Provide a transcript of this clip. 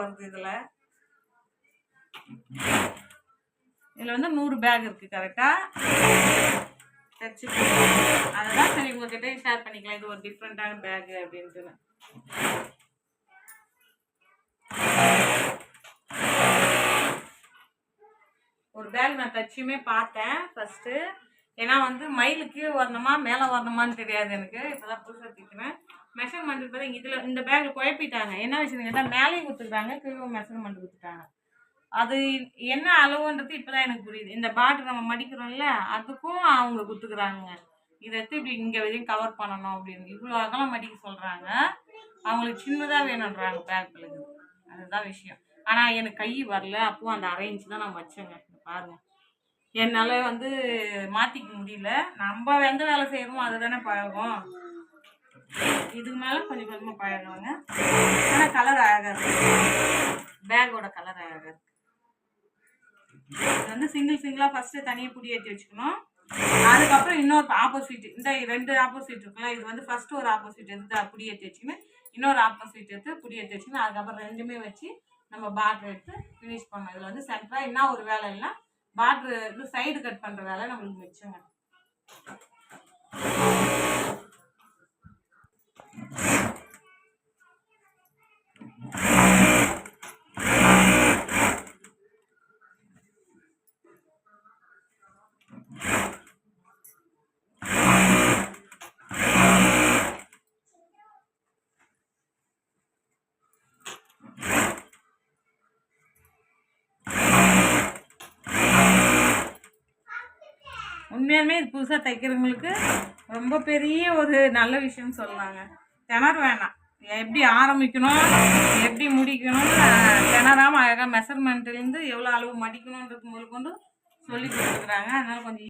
வருது இதில். இதில் வந்து நூறு பேக் இருக்குது கரெக்டாக தச்சு அதெல்லாம் சரி உங்ககிட்ட ஷேர் பண்ணிக்கலாம். இது ஒரு டிஃப்ரெண்ட்டான பேக் அப்படின்ட்டு ஒரு பேக் நான் தச்சியுமே பார்த்தேன் ஃபஸ்ட்டு ஏன்னா வந்து மயிலுக்கு வரணுமா மேலே வரணுமான்னு தெரியாது எனக்கு. இப்போதான் புதுசாக தைக்கிறேன் மெஷர்மெண்ட் பார்த்தா இதில் இந்த பேக்கில் குழப்பிட்டாங்க. என்ன விஷயம் கேட்டால் மேலேயும் கொடுத்துருக்காங்க கீழே மெஷர்மெண்ட் கொடுத்துட்டாங்க. அது என்ன அளவுன்றது இப்போ தான் எனக்கு புரியுது. இந்த பாட்டு நம்ம மடிக்கிறோம்ல அதுக்கும் அவங்க கொடுத்துக்குறாங்க. இதை எடுத்து இப்படி இங்கே வரையும் கவர் பண்ணணும் அப்படின்னு. இவ்வளோ அகலம் மடிக்க சொல்கிறாங்க அவங்களுக்கு சின்னதாக வேணுன்றாங்க பேக்களுக்கு அதுதான் விஷயம். ஆனால் எனக்கு கை வரல. அப்போ அந்த அரேஞ்ச் தான் நான் வச்சேங்க. பாருங்க. என்னால் வந்து மாற்றிக்க முடியல. நம்ம எந்த வேலை செய்கிறோமோ அதுதானே பழகும் இதுக்கு மேலே கொஞ்சம் கொஞ்சமாக பழகுவாங்க ஆனால் கலர் அழகாக இருக்கு. பேக்கோட கலர் அழகாக இருக்கு. இது வந்து சிங்கிள் சிங்கிளாக ஃபஸ்ட்டு தனியாக புடி ஏற்றி வச்சுக்கணும். அதுக்கப்புறம் இன்னொரு ஆப்போசிட் இந்த ரெண்டு ஆப்போசிட் இருக்குல்ல இது வந்து ஃபஸ்ட்டு ஒரு ஆப்போசிட் எடுத்து புடி ஏற்றி வச்சுக்கணும். இன்னொரு ஆப்போசிட் எடுத்து புடி ஏற்றி வச்சுக்கணும். அதுக்கப்புறம் ரெண்டுமே வச்சு நம்ம பார்டர் எடுத்து ஃபினிஷ் பண்ணோம் இதில் வந்து சென்டராக என்ன ஒரு வேலை இல்லைன்னா பார்டர் இது சைடு கட் பண்ணுற வேலை நம்மளுக்கு மிச்சங்க. உண்மையாலுமே இது புதுசாக தைக்கிறவங்களுக்கு ரொம்ப பெரிய ஒரு நல்ல விஷயம்னு சொல்லலாங்க கிணறு வேணாம். எப்படி ஆரம்பிக்கணும் எப்படி முடிக்கணும்னு திணறாமல் அழகாக மெஷர்மெண்ட்லேருந்து எவ்வளோ அளவு மடிக்கணுன்றது முதல் கொண்டு சொல்லி கொடுத்துருக்குறாங்க அதனால் கொஞ்சம்